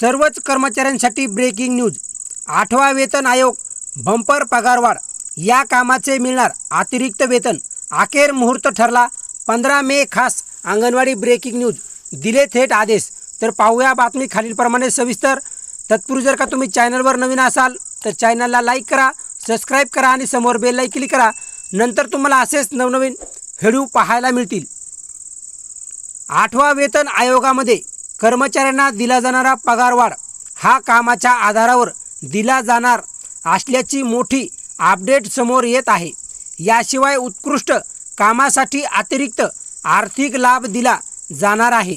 सर्वच कर्मचाऱ्यांसाठी breaking news. आठवा वेतन आयोग बंपर पगारवाढ. या कामाचे मिळणार अतिरिक्त वेतन. अखेर मुहूर्त ठरला पंधरा मे खास अंगणवाडी ब्रेकिंग न्यूज. दिले थेट आदेश. तर पाहूया बातमी खालीलप्रमाणे सविस्तर. तत्पूर्वी जर का तुम्ही चॅनलवर नवीन असाल तर चॅनलला लाईक करा सबस्क्राईब करा आणि समोर बेल क्लिक करा. नंतर तुम्हाला असेच नवनवीन व्हिडिओ पाहायला मिळतील. आठवा वेतन आयोगामध्ये कर्मचाऱ्यांना दिला जाणारा पगारवाढ हा कामाच्या आधारावर दिला जाणार असल्याची मोठी अपडेट समोर येत आहे. याशिवाय उत्कृष्ट कामासाठी अतिरिक्त आर्थिक लाभ दिला जाणार आहे.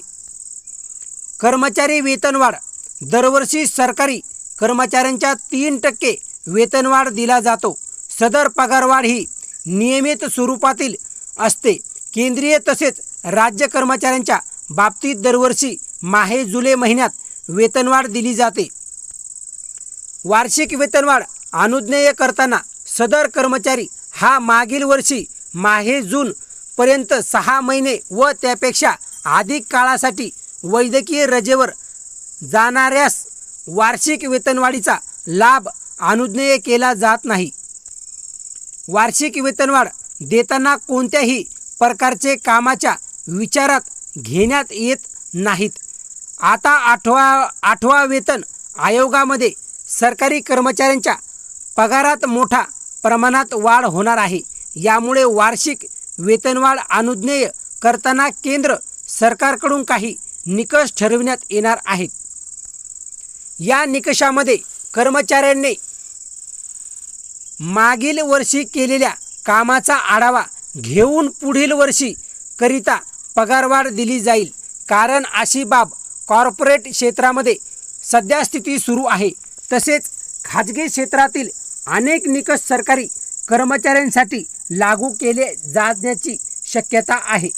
कर्मचारी वेतनवाढ दरवर्षी सरकारी कर्मचाऱ्यांच्या तीन टक्के वेतनवाढ दिला जातो. सदर पगारवाढ ही नियमित स्वरूपातील असते. केंद्रीय तसेच राज्य कर्मचाऱ्यांच्या बाबतीत दरवर्षी माहे जुलै महिन्यात वेतनवाढ दिली जाते. वार्षिक वेतनवाढ अनुज्ञेय करताना सदर कर्मचारी हा मागील वर्षी माहे जून पर्यंत सहा महिने व त्यापेक्षा अधिक काळासाठी वैद्यकीय रजेवर जाणाऱ्यास वार्षिक वेतनवाढीचा लाभ अनुज्ञेय केला जात नाही. वार्षिक वेतनवाढ देताना कोणत्याही प्रकारचे कामाच्या विचारात घेण्यात येत नाहीत. आता आठवा आठवा वेतन आयोगामध्ये सरकारी कर्मचाऱ्यांच्या पगारात मोठा प्रमाणात वाढ होणार आहे. यामुळे वार्षिक वेतनवाढ अनुज्ञेय करताना केंद्र सरकारकडून काही निकष ठरविण्यात येणार आहेत. या निकषामध्ये कर्मचाऱ्यांनी मागील वर्षी केलेल्या कामाचा आढावा घेऊन पुढील वर्षी करिता पगारवाढ दिली जाईल. कारण अशी बाब कॉर्पोरेट क्षेत्रामध्ये सध्या स्थिती सुरू आहे. तसेच खाजगी क्षेत्रातील अनेक निकष सरकारी कर्मचाऱ्यांसाठी लागू केले जाण्याची शक्यता आहे.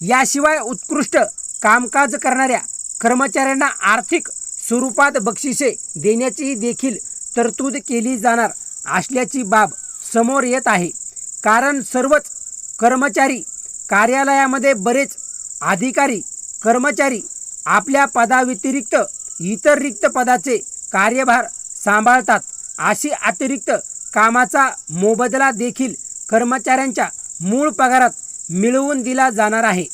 याशिवाय उत्कृष्ट कामकाज करणाऱ्या कर्मचाऱ्यांना आर्थिक स्वरूपात बक्षिसे देण्याची देखील तरतूद केली जाणार असल्याची बाब समोर येत आहे. कारण सर्वच कर्मचारी कार्यालयामध्ये बरेच अधिकारी कर्मचारी आपल्या पदाव्यतिरिक्त इतर रिक्त पदाचे कार्यभार सांभाळतात. अशी अतिरिक्त कामाचा मोबदला देखील कर्मचाऱ्यांच्या मूळ पगारात मिळवून दिला जाणार आहे.